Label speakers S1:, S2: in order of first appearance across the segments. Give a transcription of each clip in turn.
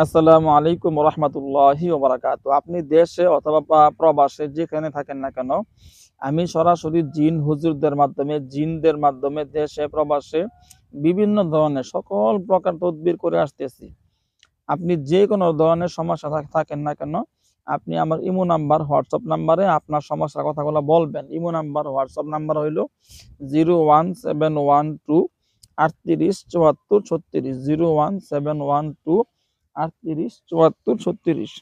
S1: আসসালামু আলাইকুম রহমতুল্লাহি ওবরাকাত। আপনি দেশে অথবা প্রবাসে যেখানে থাকেন না কেন, আমি সরাসরি জিন হুজুরদের মাধ্যমে, জিনদের মাধ্যমে দেশে, প্রবাসে বিভিন্ন ধরনের সকল প্রকার তদবির করে আসতেছি। আপনি যে কোনো ধরনের সমস্যা থাকেন না কেন, আপনি আমার ইমো নাম্বার, হোয়াটসঅ্যাপ নাম্বারে আপনার সমস্যার কথাগুলো বলবেন। ইমো নাম্বার, হোয়াটসঅ্যাপ নাম্বার হইল zero one seven one two আটত্রিশ চুয়াত্তর ছত্রিশ, zero one seven one two আটত্রিশ, চুয়াত্তর, ছত্রিশ।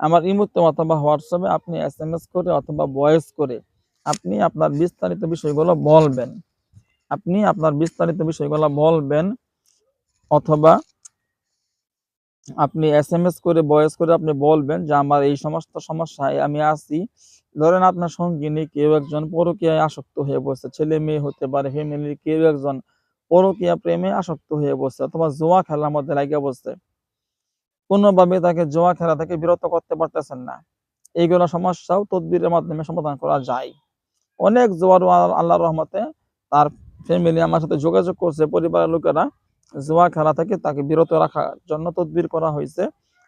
S1: আমার ইমোতে অথবা হোয়াটসঅ্যাপে আপনি এস এম এস করে অথবা ভয়েস করে আপনি আপনার বিস্তারিত বিষয়গুলো বলবেন। আপনি আপনার বিস্তারিত বিষয়গুলো বলবেন অথবা আপনি এস এম এস করে, ভয়েস করে আপনি বলবেন যে আমার এই সমস্ত সমস্যায় আমি আছি। ধরেন আপনার সঙ্গিনী কেউ একজন পরকীয়ায় আসক্ত হয়ে বসে ছেলে মেয়ে হতে পারে ফ্যামিলির কেউ একজন পরকীয়া প্রেমে আসক্ত হয়ে বসে অথবা জুয়া খেলার মধ্যে লাগিয়ে বসছে। কোনোভাবে তাকে জুয়া খেলা থেকে বিরত করতে পারতেছেন না। এইগুলো সমস্যাও তদবিরের মাধ্যমে সমাধান করা যায়। অনেক জোয়ার আল্লাহর রহমতে তার ফ্যামিলি আমার সাথে যোগাযোগ করছে, পরিবারের লোকেরা জুয়া খেলা থেকে তাকে বিরত রাখার জন্য তদবির করা হয়েছে,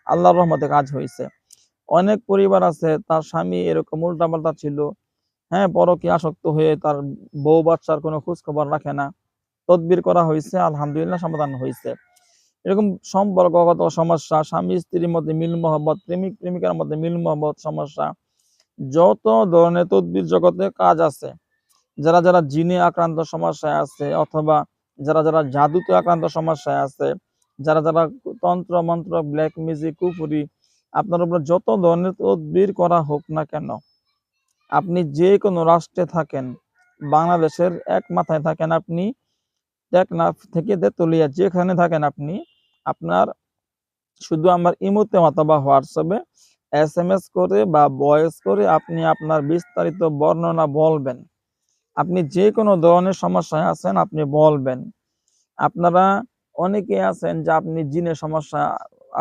S1: আল্লাহর রহমতে কাজ হয়েছে। অনেক পরিবার আছে, তার স্বামী এরকম উল্টাপাল্টা ছিল হ্যাঁ পরকী আসক্ত হয়ে তার বউ বাচ্চার কোনো খোঁজ খবর রাখে না। তদবির করা হয়েছে, আলহামদুলিল্লাহ সমাধান হয়েছে। এরকম সম্পর্কগত সমস্যা, স্বামী, স্ত্রীর মধ্যে মিল মহব্বত, প্রেমিক, প্রেমিকার মধ্যে মিল মহব্বত সমস্যা, যত ধরনের তদবির জগতে কাজ আছে, যারা যারা জিনে আক্রান্ত সমস্যায় আছে অথবা যারা যারা জাদুতে আক্রান্ত সমস্যায় আছে, যারা যারা তন্ত্র, মন্ত্র, ব্ল্যাক মিউজিক কুপুরি আপনার উপর যত ধরনের তদবির করা হোক না কেন, আপনি যে কোনো রাষ্ট্রে থাকেন, বাংলাদেশের এক মাথায় থাকেন আপনি টেকনাফ থেকে তেতুলিয়া যেখানে থাকেন আপনি, আপনার শুধু আমার ইমোতে অথবা হোয়াটসঅ্যাপে এস এম এস করে বা ভয়েস করে আপনি আপনার বিস্তারিত বর্ণনা বলবেন। আপনি যে কোনো ধরনের সমস্যায় আছেন, আপনি বলবেন। আপনারা অনেকে আছেন যে আপনি জিনের সমস্যা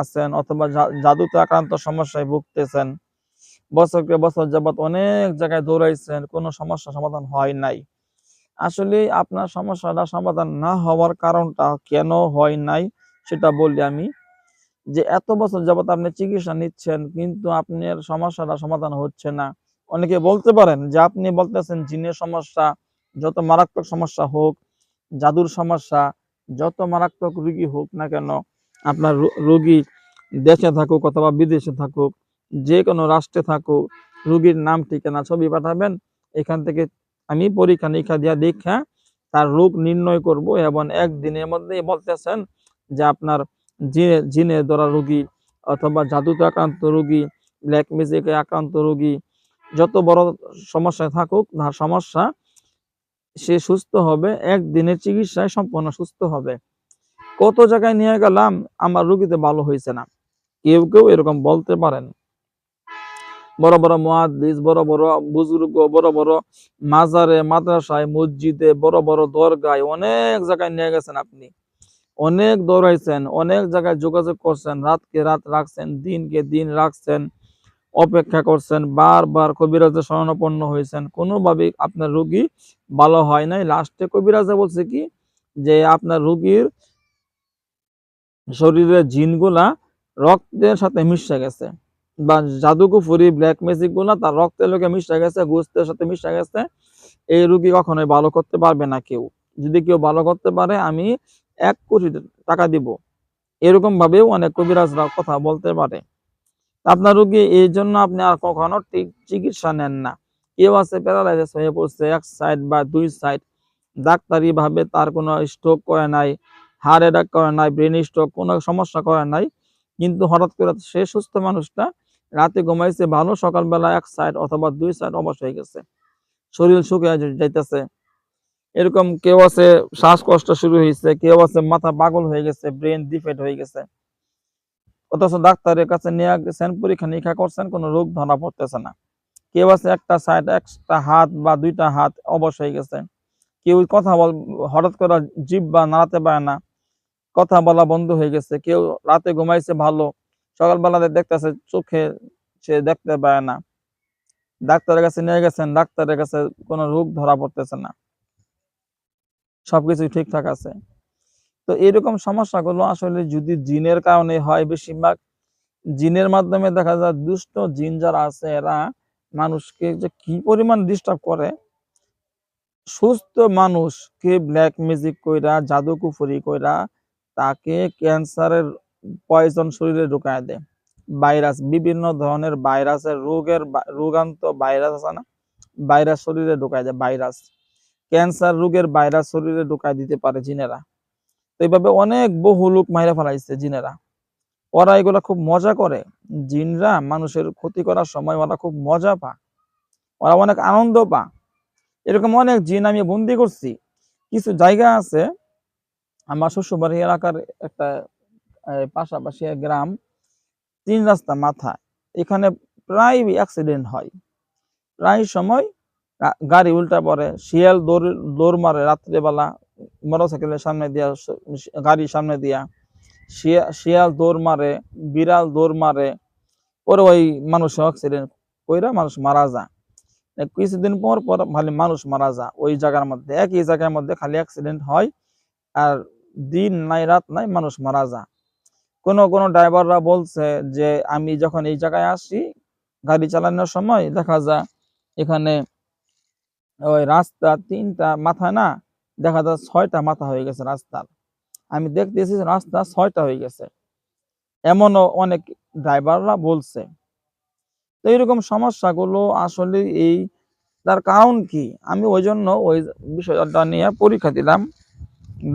S1: আছেন অথবা জাদুতে আক্রান্ত সমস্যায় ভুগতেছেন। বছরকে বছর যাবত অনেক জায়গায় দৌড়াইছেন, কোনো সমস্যা সমাধান হয় নাই। আসলে আপনার সমস্যাটা সমাধান না হওয়ার কারণটা কেন হয় নাই সেটা বলি আমি যে এত বছর যাবত আপনি চিকিৎসা নিচ্ছেন কিন্তু আপনার সমস্যাটা সমাধান হচ্ছে না। অনেকে বলতে পারেন যে আপনি বলতেছেন জিনের সমস্যা, যত মারাত্মক সমস্যা হোক, জাদুর সমস্যা, যত মারাত্মক রুগী হোক না কেন, আপনার রোগী দেশে থাকুক অথবা বিদেশে থাকুক যে কোনো রাষ্ট্রে থাকুক, রুগীর নাম, ঠিকানা ছবি পাঠাবেন, এখান থেকে আমি পরীক্ষা নিরীক্ষা দিয়া দেখা তার রোগ নির্ণয় করব এবং একদিনের মধ্যে বলতেছেন যে আপনার জিনে জিনে ধরা রোগী অথবা জাদুতে আক্রান্ত রোগী ব্ল্যাক ম্যাজিকে আক্রান্ত রোগী, যত বড় সমস্যায় থাকুক তার সমস্যা, সে সুস্থ হবে, একদিনের চিকিৎসায় সম্পূর্ণ সুস্থ হবে। কত জায়গায় নিয়ে গেলাম, আমার রুগীতে ভালো হয়েছে না। কেউ কেউ এরকম বলতে পারেন। বড় বড় মুহাদ্দিস, বড় বড় বুজুর্গ, বড় বড় মাজারে, মাদ্রাসায়, মসজিদে, বড় বড় দরগায় অনেক জায়গায় নিয়ে গেছেন আপনি। অনেক দৌড়াইছেন, অনেক জায়গায় যোগাযোগ করছেন, রাতকে রাত রাখছেন, দিনকে দিন রাখছেন, অপেক্ষা করছেন, বারবার কবিরাজের শরণাপন্ন হয়েছেন। কোনোভাবেই আপনার রোগী ভালো হয় নাই। লাস্টে কবিরাজে বলছে কি? যে আপনার রোগীর শরীরের জিনগুলা রক্তের সাথে মিশে গেছে। বা জাদুকুফুরি ব্ল্যাক ম্যাজিকগুলা তার রক্তের লোকে মিশে গেছে, গোস্তের সাথে মিশে গেছে। এই রুগী কখনোই ভালো করতে পারবে না কেউ। যদি কেউ ভালো করতে পারে, আমি এক কোটি টাকা দিব। এরকম ভাবেও অনেক কবিরাজরা কথা বলতে পারে। আপনার রোগী, এই জন্য আপনি আর কখনো চিকিৎসা নেন না। কেউ আছে প্যারালাইসিস হয়ে পড়ছে, এক সাইড বা দুই সাইড ডাক্তারি ভাবে তার কোনো স্ট্রোক করে নাই হার্ট অ্যাটাক করে নাই ব্রেন স্ট্রোক কোনো সমস্যা করে নাই। কিন্তু হঠাৎ করে সে সুস্থ মানুষটা রাতে ঘুমাইছে ভালো সকালবেলা এক সাইড অথবা দুই সাইড অবশ হয়ে গেছে। শরীর শুকিয়ে যাইতেছে। এরকম কেউ আছে, শ্বাসকষ্ট শুরু হয়েছে কেউ আছে মাথা পাগল হয়ে গেছে ব্রেন ডিফেক্ট হয়ে গেছে। অথচ ডাক্তারের কাছে নিয়ে গেছেন, পরীক্ষা নিরীক্ষা করছেন, কোনো রোগ ধরা পড়তেছে না। কেউ আছে একটা সাইড একটা হাত বা দুইটা হাত অবশ হয়ে গেছে। কেউ কথা বল হঠাৎ করে জিভ বা নাড়াতে পারে না। কথা বলা বন্ধ হয়ে গেছে। কেউ রাতে ঘুমাইছে ভালো সকালবেলা দেখতেছে চোখে সে দেখতে পায় না। ডাক্তারের কাছে নিয়ে গেছেন, ডাক্তারের কাছে কোনো রোগ ধরা পড়তেছে না। সবকিছু ঠিকঠাক আছে। তো এরকম সমস্যাগুলো আসলে যদি জিনের কারণে হয় বেশিরভাগ, জিনের মাধ্যমে দেখা যায় দুষ্ট জিন যারা আছে, এরা মানুষকে যে কি পরিমাণ ডিস্টার্ব করে? সুস্থ মানুষকে ব্ল্যাক ম্যাজিক কইরা, জাদুকুফরি কইরা তাকে ক্যান্সারের পয়জন শরীরে ঢুকায় দেয়। ভাইরাস, বিভিন্ন ধরনের ভাইরাসের রোগের রোগান্ত ভাইরাস আছে না? ভাইরাস শরীরে ঢুকায় দেয়, ভাইরাস। ক্যান্সার রোগের ভাইরাস শরীরে ঢুকায় দিতে পারে জিনেরা। তো এইভাবে অনেক বহু লোক মাইরা ফেলাইছে জিনেরা। ওরা এগুলা খুব মজা করে। জিনরা মানুষের ক্ষতি করার সময় ওরা খুব মজা পা ওরা অনেক আনন্দ পা এরকম অনেক জিন আমি বন্দি করছি। কিছু জায়গা আছে। আমার শ্বশুরবাড়ি এলাকার একটা পাশাপাশি গ্রাম তিন রাস্তা মাথা এখানে প্রায় অ্যাক্সিডেন্ট হয়। প্রায় সময় গাড়ি উল্টা পড়ে, শিয়াল দৌড় দৌড় মারে রাত্রেবেলা, মোটরসাইকেলের সামনে দিয়া, গাড়ির সামনে দিয়া। শিয়া- শিয়াল দৌড় মারে, বিড়াল দৌড় মারে, পরে ওই মানুষ অ্যাক্সিডেন্ট কইরা মানুষ মারা যায়। কিছুদিন পর পর খালি মানুষ মারা যায়। ওই জায়গার মধ্যে, একই জায়গার মধ্যে খালি অ্যাক্সিডেন্ট হয় আর দিন নাই, রাত নাই মানুষ মারা যায়। কোনো কোনো ড্রাইভাররা বলছে যে আমি যখন এই জায়গায় আসি গাড়ি চালানোর সময় দেখা যায় এখানে ওই রাস্তা তিনটা মাথা না, দেখা যায় ছয়টা মাথা হয়ে গেছে রাস্তার। আমি দেখতেছি রাস্তা ছয়টা হয়ে গেছে। এমনও অনেক ড্রাইভাররা বলছে। তো এইরকম সমস্যাগুলো আসলে এই, তার কারণ কি? আমি ওই জন্য ওই বিষয়টা নিয়ে পরীক্ষা দিলাম,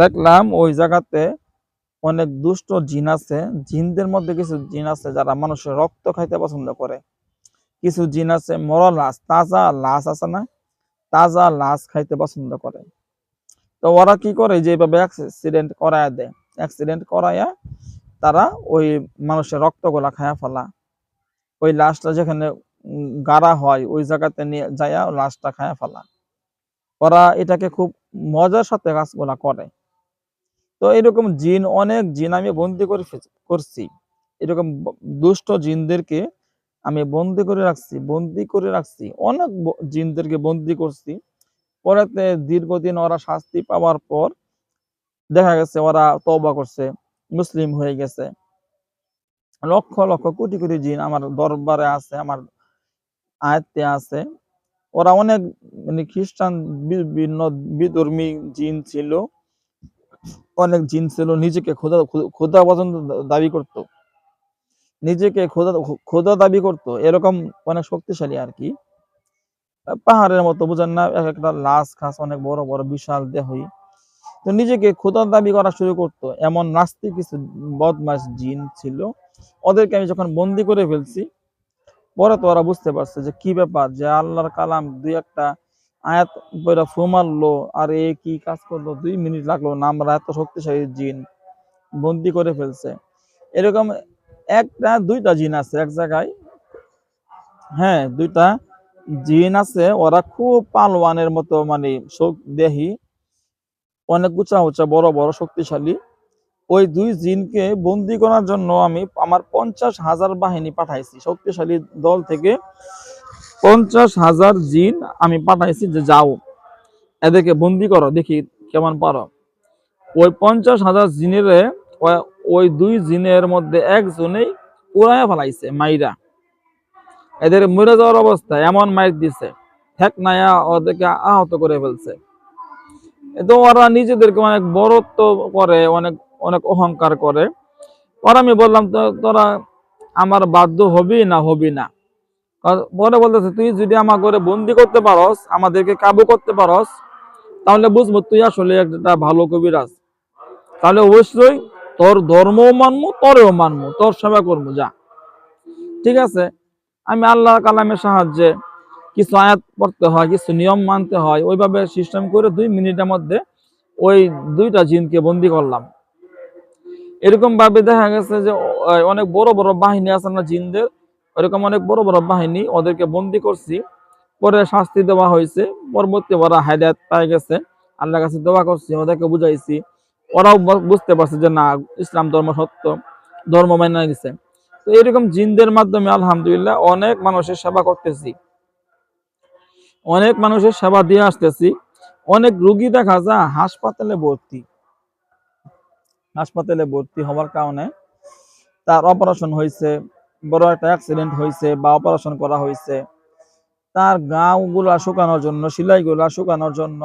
S1: দেখলাম ওই জায়গাতে অনেক দুষ্ট জিন আছে। জিনদের মধ্যে কিছু জিন আছে যারা মানুষের রক্ত খাইতে পছন্দ করে। কিছু জিন আছে মরা লাশ, তাজা লাশ আছে না? তাজা লাশ খাইতে পছন্দ করে। তো ওরা কি করে যেভাবে অ্যাক্সিডেন্ট করায় দেয়। অ্যাক্সিডেন্ট করাইয়া তারা ওই মানুষের রক্তগুলা খায়া ফেলা। ওই লাশটা যেখানে গাড়া হয়, ওই জায়গাতে নিয়ে যায়া লাশটা খায়া ফেলা। ওরা এটাকে খুব মজার সাথে কাজগুলা করে। তো এরকম জিন, অনেক জিন আমি বন্দি করে করছি। এরকম দুষ্ট জিনদেরকে আমি বন্দি করে রাখছি, বন্দি করে রাখছি। অনেক জিনদেরকে বন্দি করছি। পরেতে দীর্ঘদিন ওরা শাস্তি পাওয়ার পর দেখা গেছে ওরা তবা করছে, মুসলিম হয়ে গেছে। লক্ষ লক্ষ কোটি কোটি জিন আমার দরবারে আছে, আমার আয়ত্তে আছে। ওরা অনেক মানে খ্রিস্টান বিভিন্ন বিধর্মী জিন ছিল। অনেক জিন ছিল, নিজেকে খোদা খোদা পর্যন্ত দাবি করত। নিজেকে খোদা খোদা দাবি করত। এরকম অনেক শক্তিশালী আর কি। পাহাড়ের মতো, বুঝেন না, এক একটা লাশ, খাস অনেক বড় বড়, বিশাল দেহই। তো নিজেকে খোদা দাবি করা শুরু করতো। এমন নাস্তিক কিছু বদমাস জিন ছিল। ওদেরকে আমি যখন বন্দি করে ফেলছি, পরে তো ওরা বুঝতে পারছে যে কি ব্যাপার, যে আল্লাহর কালাম দুই একটা আয়াত বইরা ফু মারলো, আর এ কি কাজ করল? দুই মিনিট লাগল না আমরা এত শক্তিশালী জিন, বন্দি করে ফেলছে। এরকম একটা, দুইটা জিন আছে এক জায়গায়। হ্যাঁ দুইটা জিন আছে, ওরা খুব পালওয়ানের মতো মানে দেহি অনেক উঁচা উঁচা, বড় বড়, শক্তিশালী। ওই দুই জিনকে বন্দি করার জন্য আমি আমার পঞ্চাশ হাজার বাহিনী পাঠাইছি, শক্তিশালী দল থেকে। পঞ্চাশ হাজার জিন আমি পাঠাইছি যে যাও। এদেরকে বন্দি করো, দেখি কেমন পারো। ওই পঞ্চাশ হাজার জিনের, ওই দুই জিনের মধ্যে একজনেই উড়াইয়া ফেলাইছে, মাইরা। এদের মরে যাওয়ার অবস্থা, এমন মাইর দিছে। ঠেক নায়া ওদেরকে আহত করে ফেলছে। তো ওরা নিজেদেরকে অনেক বড়ত্ব করে, অনেক অনেক অহংকার করে। ওরা আমি বললাম, তো, তোরা আমার বাধ্য হবি না হবি না? পরে বলতেছে, তুই যদি আমার ঘরে বন্দি করতে পারস, আমাদেরকে কাবু করতে পারস, তাহলে বুঝব তুই আসলে একটা ভালো কবিরাজ। তাহলে অবশ্যই তোর ধর্মও মানবো, তোরেও মানবো, তোর সেবা করব, যা। ঠিক আছে? আমি আল্লাহ কালামের সাহায্যে কিছু আয়াত পড়তে হয়, কিছু নিয়ম মানতে হয়, ওইভাবে সিস্টেম করে দুই মিনিটের মধ্যে ওই দুইটা জিনকে বন্দি করলাম। এরকম ভাবে দেখা গেছে যে অনেক বড় বড় বাহিনী আছে না, জিনদের ওরকম অনেক বড় বড় বাহিনী ওদেরকে বন্দি করছি। পরে শাস্তি দেওয়া হয়েছে। পরবর্তী ওরা হায়দায়ত পাই গেছে। আল্লাহর কাছে দোয়া করছি, ওদেরকে বুঝাইছি। ওরাও বুঝতে পারছে যে না, ইসলাম ধর্ম সত্য, ধর্ম মেনে গেছে তো এরকম জিনদের মাধ্যমে আলহামদুলিল্লাহ অনেক মানুষের সেবা করতেছি। অনেক মানুষের সেবা দিয়ে আসতেছি। অনেক রুগী দেখা যায় হাসপাতালে ভর্তি। হাসপাতালে ভর্তি হওয়ার কারণে তার অপারেশন হয়েছে। বড় একটা অ্যাক্সিডেন্ট হয়েছে বা অপারেশন করা হয়েছে তার গাঁগুলা শুকানোর জন্য, সিলাইগুলা শুকানোর জন্য,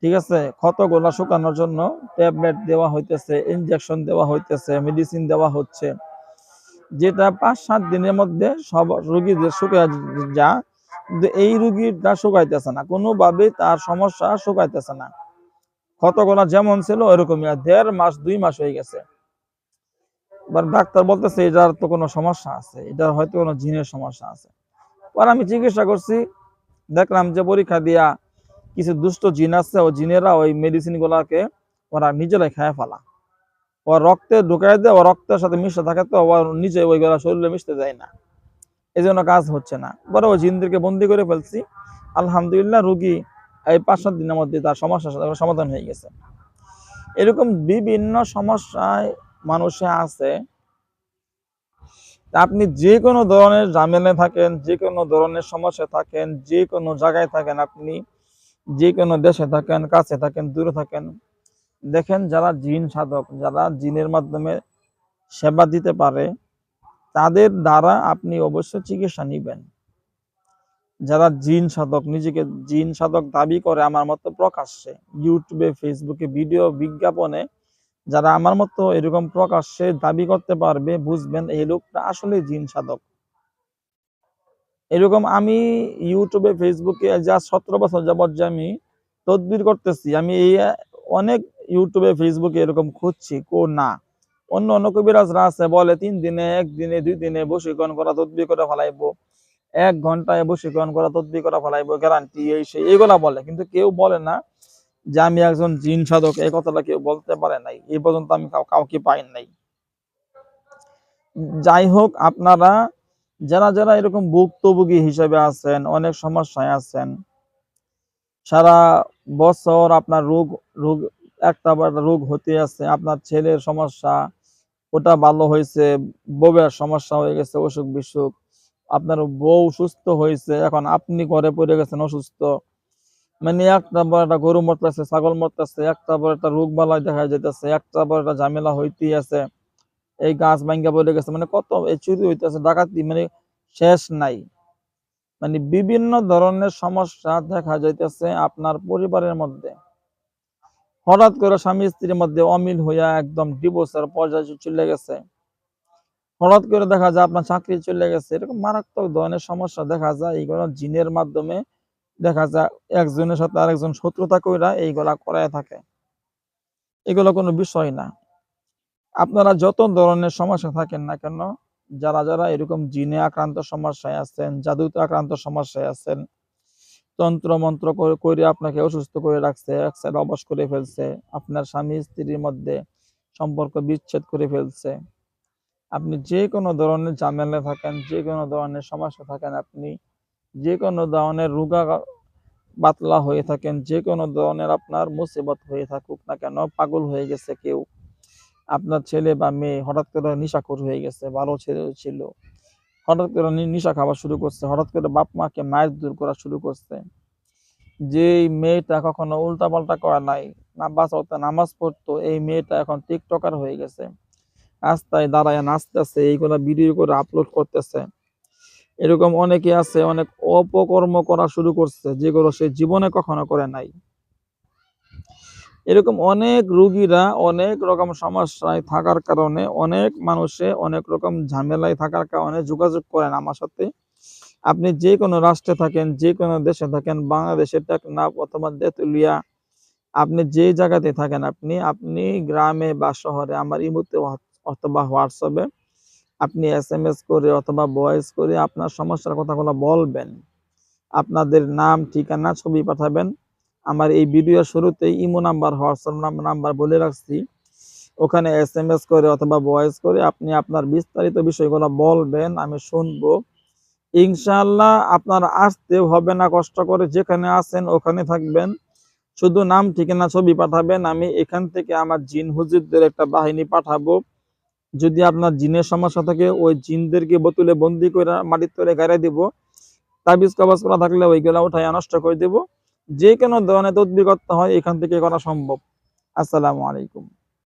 S1: ঠিক আছে, ক্ষতগুলা শুকানোর জন্য ট্যাবলেট দেওয়া হইতেছে ইনজেকশন দেওয়া হইতেছে মেডিসিন দেওয়া হচ্ছে, যেটা পাঁচ সাত দিনের মধ্যে সব রুগীদের শুকায় যা, কিন্তু এই রুগীটা শুকাইতেছে না কোনোভাবে তার সমস্যা শুকাইতেছে না। ক্ষতগুলা যেমন ছিল, ওইরকমই দেড় মাস, দুই মাস হয়ে গেছে। এবার ডাক্তার বলতেছে, এটার তো কোনো সমস্যা আছে, এটার হয়তো কোনো জিনের সমস্যা আছে। পর আমি চিকিৎসা করছি, দেখলাম যে পরীক্ষা দিয়া কিছু দুষ্ট জিন আছে ও জিনেরা ওই মেডিসিন গুলাকে ওরা নিজেরাই খায় ফেলা। ও রক্তে ঢুকাই দেয় ও রক্তের সাথে মিশতে থাকে তো ও নিজে ওইগুলা শরীরে মিশতে যায় না। এই জন্য কাজ হচ্ছে না। পরে ওই জিনদেরকে বন্দি করে ফেলছি। আলহামদুলিল্লাহ, রুগী এই পাঁচ সাত দিনের মধ্যে তার সমস্যার সাথে সমাধান হয়ে গেছে। এরকম বিভিন্ন সমস্যায় মানুষে আছে আপনি যে কোনো ধরনের ঝামেলায় থাকেন, যে কোনো ধরনের সমস্যা থাকেন, যে কোনো জায়গায় থাকেন, আপনি যে কোনো দেশে থাকেন, কাছে থাকেন, দূরে থাকেন, দেখেন যারা জিন সাধক, যারা জিনের মাধ্যমে সেবা দিতে পারে, তাদের দ্বারা আপনি অবশ্যই চিকিৎসা নিবেন। যারা জিন সাধক, নিজেকে জিন সাধক দাবি করে, আমার মতো প্রকাশ্যে, ইউটিউবে, ফেসবুকে ভিডিও বিজ্ঞাপনে যারা আমার মতো এরকম প্রকাশ্যে দাবি করতে পারবে, বুঝবেন এই লোকটা আসলে জিন সাধক। এরকম আমি ইউটিউবে, ফেসবুকে যা সতেরো বছর যাবৎ যে আমি তদবির করতেছি, আমি এই অনেক ইউটিউবে, ফেসবুকে এরকম খুঁজছি, কো না। অন্য অন্য কবিরাজরা আছে, বলে তিন দিনে একদিনে দুই দিনে বসীকরণ করা, তদবির করে ফেলাইবো। এক ঘন্টায় বসীকরণ করা, তদবির করা ফেলাইবো গ্যারান্টি এই সেই, এগুলা বলে। কিন্তু কেউ বলে না যে আমি একজন জিন সাধক, এই কথাটা কেউ বলতে পারে নাই। এই পর্যন্ত আমি কাউকে পাই নাই। যাই হোক, আপনারা যারা যারা এরকম ভুক্তভোগী হিসেবে আছেন, অনেক সমস্যায় আছেন, সারা বছর আপনার রোগ রোগ, একটা রোগ হতে আছে, আপনার ছেলের সমস্যা, ওটা ভালো হয়েছে, বউয়ের সমস্যা হয়ে গেছে অসুখ বিসুখ আপনার বউ সুস্থ হয়েছে, এখন আপনি ঘরে পড়ে গেছেন অসুস্থ মানে একটা পর একটা গরু মরতেছে, ছাগল মরতেছে, একটা পর একটা রোগ বালাই দেখা যাইতেছে, একটা পর একটা ঝামেলা হইতেই আছে। এই গাছ ভাঙ্গা পড়ে গেছে মানে কত এই চুরি হইতেছে, ডাকাতি মানে শেষ নাই। মানে বিভিন্ন ধরনের সমস্যা দেখা যাইতেছে আপনার পরিবারের মধ্যে। হঠাৎ করে স্বামী স্ত্রীর মধ্যে অমিল হইয়া একদম ডিভোর্সের পর্যায়ে চলে গেছে। হঠাৎ করে দেখা যায় আপনার চাকরি চলে গেছে, এরকম মারাত্মক ধরনের সমস্যা দেখা যায়। এইগুলো জিনের মাধ্যমে দেখা যায় একজনের সাথে আরেকজন শত্রুতা কইরা এইগুলা করায় থাকে। এগুলো কোনো বিষয় না। আপনারা যত ধরনের সমস্যা থাকেন না কেন, যারা যারা এরকম জিনে আক্রান্ত সমস্যায় আছেন, জাদুতে আক্রান্ত সমস্যায় আছেন তন্ত্র মন্ত্র করে আপনাকে অসুস্থ করে রাখছে এক সাইড অবশ করে ফেলছে, আপনার স্বামী স্ত্রীর মধ্যে সম্পর্ক বিচ্ছেদ করে ফেলছে, আপনি যে কোনো ধরনের ঝামেলা থাকেন, যে কোনো ধরনের সমস্যা থাকেন, আপনি যে কোনো ধরনের রোগা বাতলা হয়ে থাকেন, যে কোনো ধরনের আপনার মুসিবত হয়ে থাকুক না কেন, পাগল হয়ে গেছে কেউ। আপনার ছেলে বা মেয়ে হঠাৎ করে নিশাখোর হয়ে গেছে, ভালো ছেলে ছিল। হঠাৎ করে নিশা খাওয়া শুরু করছে, হঠাৎ করে বাপ মাকে মায়ের দূর করা শুরু করছে। যে মেয়েটা কখনো উল্টা পাল্টা করা নাই, না বাঁচাতে নামাজ পড়তো, এই মেয়েটা এখন টিকটকার হয়ে গেছে। রাস্তায় দাঁড়ায় নাচতেছে, এইগুলা ভিডিও করে আপলোড করতেছে। এরকম অনেকে আছে, অনেক অপকর্ম করা শুরু করছে, যেগুলো সে জীবনে কখনো করে নাই। এরকম অনেক রুগীরা অনেক রকম সমস্যায় থাকার কারণে, অনেক মানুষে অনেক রকম ঝামেলায় থাকার কারণে যোগাযোগ করেন আমার সাথে। আপনি যে কোনো রাষ্ট্রে থাকেন, যে কোনো দেশে থাকেন, বাংলাদেশের টেকনাফ অথবা তেতুলিয়া, আপনি যে জায়গাতে থাকেন, আপনি আপনি গ্রামে বা শহরে, আমার ইমুতে অথবা হোয়াটসঅ্যাপে আপনি এস এম এস করে অথবা ভয়েস করে আপনার সমস্যার কথাগুলো বলবেন। আপনাদের নাম, ঠিকানা ছবি পাঠাবেন। আমার এই ভিডিওর শুরুতেই ইমো নাম্বার, হোয়াটসঅ্যাপ নাম্বার বলে রাখছি। ওখানে এস এম এস করে অথবা ভয়েস করে আপনি আপনার বিস্তারিত বিষয়গুলো বলবেন, আমি শুনব। ইনশাআল্লাহ আপনার আসতে হবে না কষ্ট করে, যেখানে আছেন ওখানে থাকবেন। শুধু নাম, ঠিকানা, ছবি পাঠাবেন। আমি এখান থেকে আমার জিন হুজুরদের একটা বাহিনী পাঠাবো। যদি আপনার জিনের সমস্যা থাকে, ওই জিনদেরকে বোতলে বন্দি করে মাটির তলে গাড়াই দিব। তাবিজ কবাজ করা থাকলে ওইগুলা উঠাই নষ্ট করে দেব। যে কোনো ধরনের তদবির করতে হয়, এখান থেকে করা সম্ভব। আসসালামু আলাইকুম।